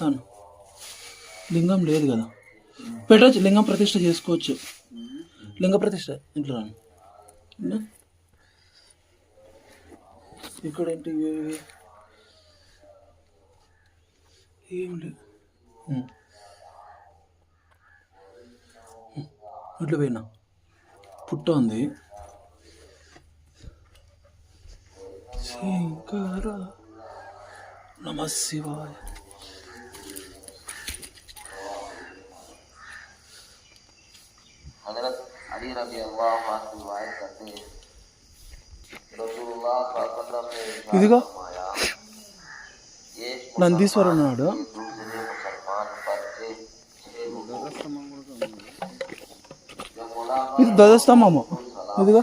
ఇస్తాను లింగం లేదు కదా. పెట్టచ్చు లింగం ప్రతిష్ట చేసుకోవచ్చు. లింగ ప్రతిష్ట ఇంట్లో రాను. ఇక్కడ ఏంటి ఏం లేదు ఇట్లా పోయినా. పుట్ట ఉంది శంకర నమ శివాయ हजरत अली रबी अल्लाह की रिवायत करते ఇదిగో నందీశ్వరుడు ఉన్నాడు ఇది ధ్వజస్తంభము ఇదిగో